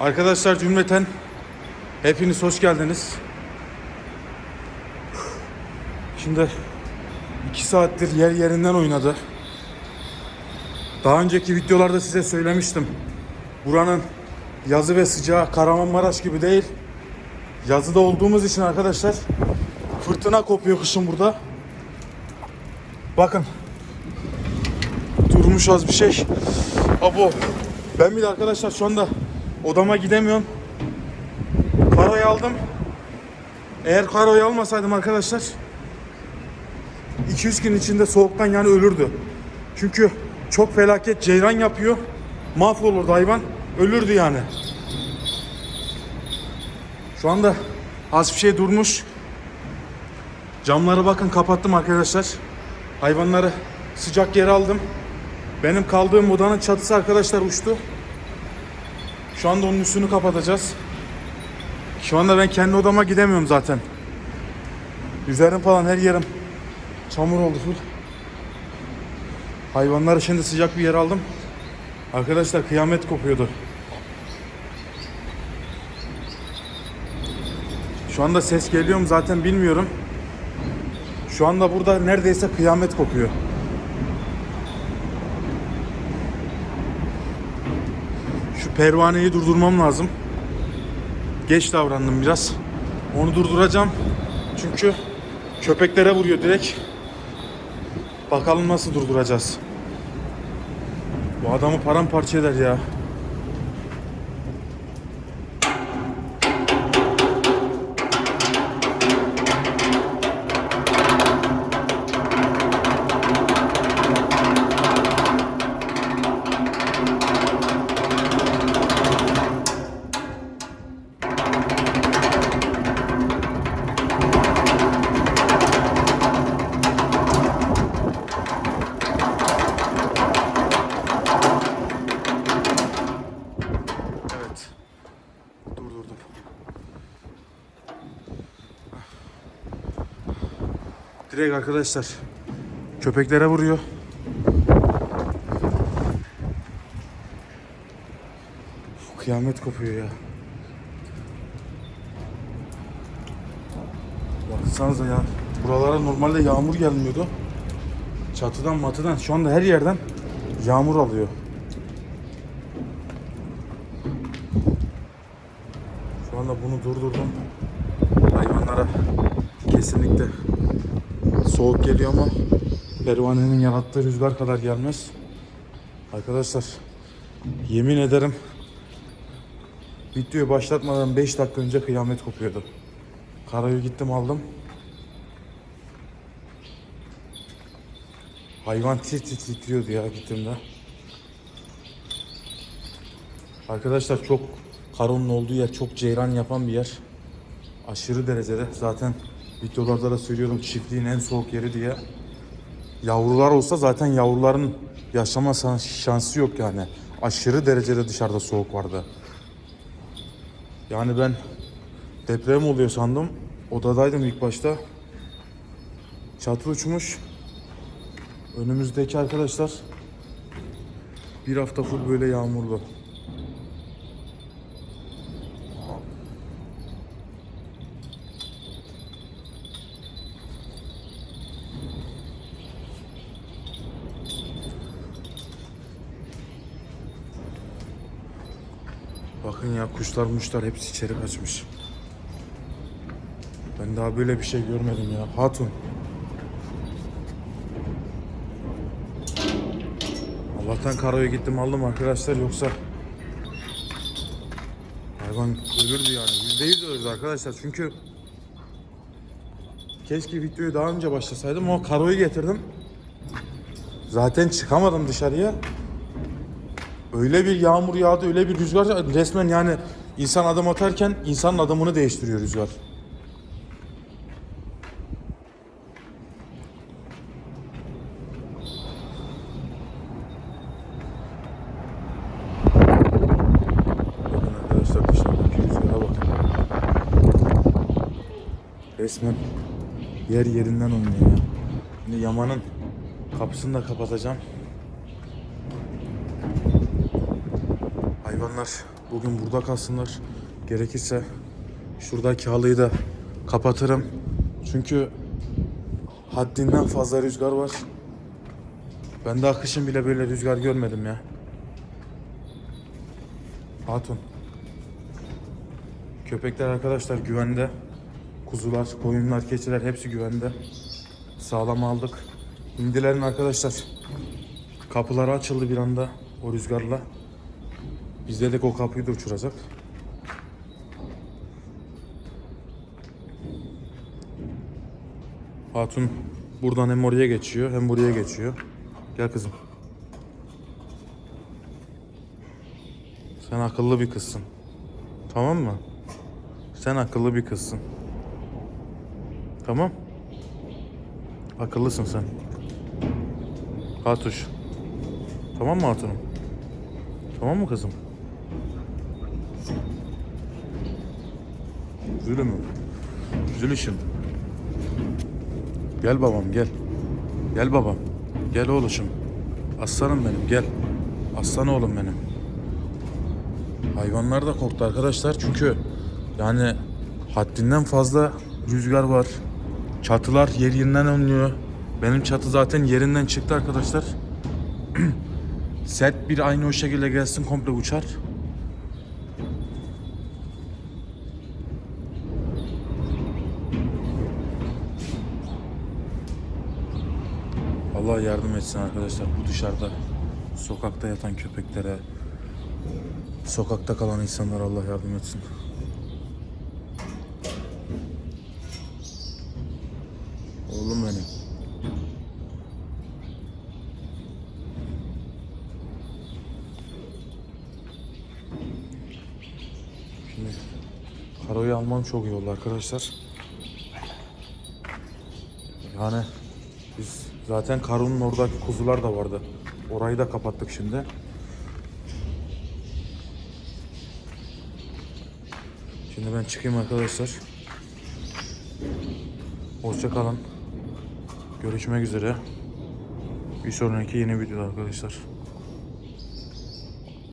Arkadaşlar cümleten hepiniz hoş geldiniz. Şimdi iki saattir yer yerinden oynadı. Daha önceki videolarda size söylemiştim. Buranın yazı ve sıcağı Kahramanmaraş gibi değil. Yazıda olduğumuz için arkadaşlar fırtına kopuyor kışın burada. Bakın. Durmuş az bir şey. Abo. Ben bir de arkadaşlar şu anda odama gidemiyorum. Karoyu aldım. Eğer karoyu almasaydım arkadaşlar 2-3 gün içinde soğuktan yani ölürdü. Çünkü çok felaket ceyran yapıyor. Mahvolurdu hayvan. Ölürdü yani. Şu anda az bir şey durmuş. Camları bakın kapattım arkadaşlar. Hayvanları sıcak yere aldım. Benim kaldığım odanın çatısı arkadaşlar uçtu. Şu anda onun üstünü kapatacağız. Şu anda ben kendi odama gidemiyorum zaten. Üzerim falan her yerim çamur oldu full. Hayvanları şimdi sıcak bir yer aldım. Arkadaşlar kıyamet kopuyordu. Şu anda ses geliyor mu zaten bilmiyorum. Şu anda burada neredeyse kıyamet kopuyor. Pervaneyi durdurmam lazım. Geç davrandım biraz. Onu durduracağım. Çünkü köpeklere vuruyor direkt. Bakalım nasıl durduracağız. Bu adamı paramparça eder ya. Direkt arkadaşlar köpeklere vuruyor. Kıyamet kopuyor ya. Baksanıza ya. Buralara normalde yağmur gelmiyordu. Çatıdan matıdan şu anda her yerden yağmur alıyor. Şu anda bunu durdurdum. Hayvanlara kesinlikle soğuk geliyor ama pervanenin yarattığı rüzgar kadar gelmez. Arkadaşlar yemin ederim videoyu başlatmadan 5 dakika önce kıyamet kopuyordu. Karayı gittim aldım. Hayvan tir tir titriyordu ya gittiğimde. Arkadaşlar çok karonun olduğu yer çok ceyran yapan bir yer. Aşırı derecede. Zaten videolarda da söylüyorum çiftliğin en soğuk yeri diye. Yavrular olsa zaten yavruların yaşama şans- şansı yok yani. Aşırı derecede dışarıda soğuk vardı. Yani ben deprem oluyor sandım. Odadaydım ilk başta. Çatı uçmuş. Önümüzdeki arkadaşlar bir hafta full böyle yağmurlu. Bakın ya kuşlar muşlar hepsi içeri kaçmış. Ben daha böyle bir şey görmedim ya. Hatun. Allah'tan karoya gittim aldım arkadaşlar yoksa hayvan ölürdü yani. Yüzde yüz ölürdü arkadaşlar çünkü keşke videoyu daha önce başlasaydım ama karoyu getirdim. Zaten çıkamadım dışarıya. Öyle bir yağmur yağdı, öyle bir rüzgar resmen yani insan adım atarken insanın adımını değiştiriyor rüzgar. Resmen yer yerinden oynuyor ya. Şimdi Yaman'ın kapısını da kapatacağım. Hayvanlar Bugün burada kalsınlar. Gerekirse şuradaki halıyı da kapatırım. Çünkü haddinden fazla rüzgar var. Ben daha kışın bile böyle rüzgar görmedim ya. Hatun. Köpekler arkadaşlar güvende. Kuzular, koyunlar, keçiler hepsi güvende. Sağlam aldık. Hindilerin arkadaşlar kapıları açıldı bir anda o rüzgarla. Biz dedik o kapıyı da uçuracak. Hatun buradan hem oraya geçiyor hem buraya geçiyor. Gel kızım. Sen akıllı bir kızsın. Tamam mı? Sen akıllı bir kızsın. Tamam? Akıllısın sen. Hatuş. Tamam mı hatunum? Tamam mı kızım? Zülüm. Zülüşüm. Gel babam gel. Gel babam. Gel oğluşum. Aslanım benim gel. Aslan oğlum benim. Hayvanlar da korktu arkadaşlar çünkü yani haddinden fazla rüzgar var. Çatılar yer yerinden oynuyor. Benim çatı zaten yerinden çıktı arkadaşlar. Set bir aynı o şekilde gelsin komple uçar. Allah yardım etsin arkadaşlar bu dışarıda sokakta yatan köpeklere sokakta kalan insanlara Allah yardım etsin. Oğlum benim. Şimdi Karo'yu almam çok iyi oldu arkadaşlar. Yani biz zaten Karo'nun oradaki kuzular da vardı. Orayı da kapattık şimdi. Şimdi ben çıkayım arkadaşlar. Hoşça kalın. Görüşmek üzere. Bir sonraki yeni videoda arkadaşlar.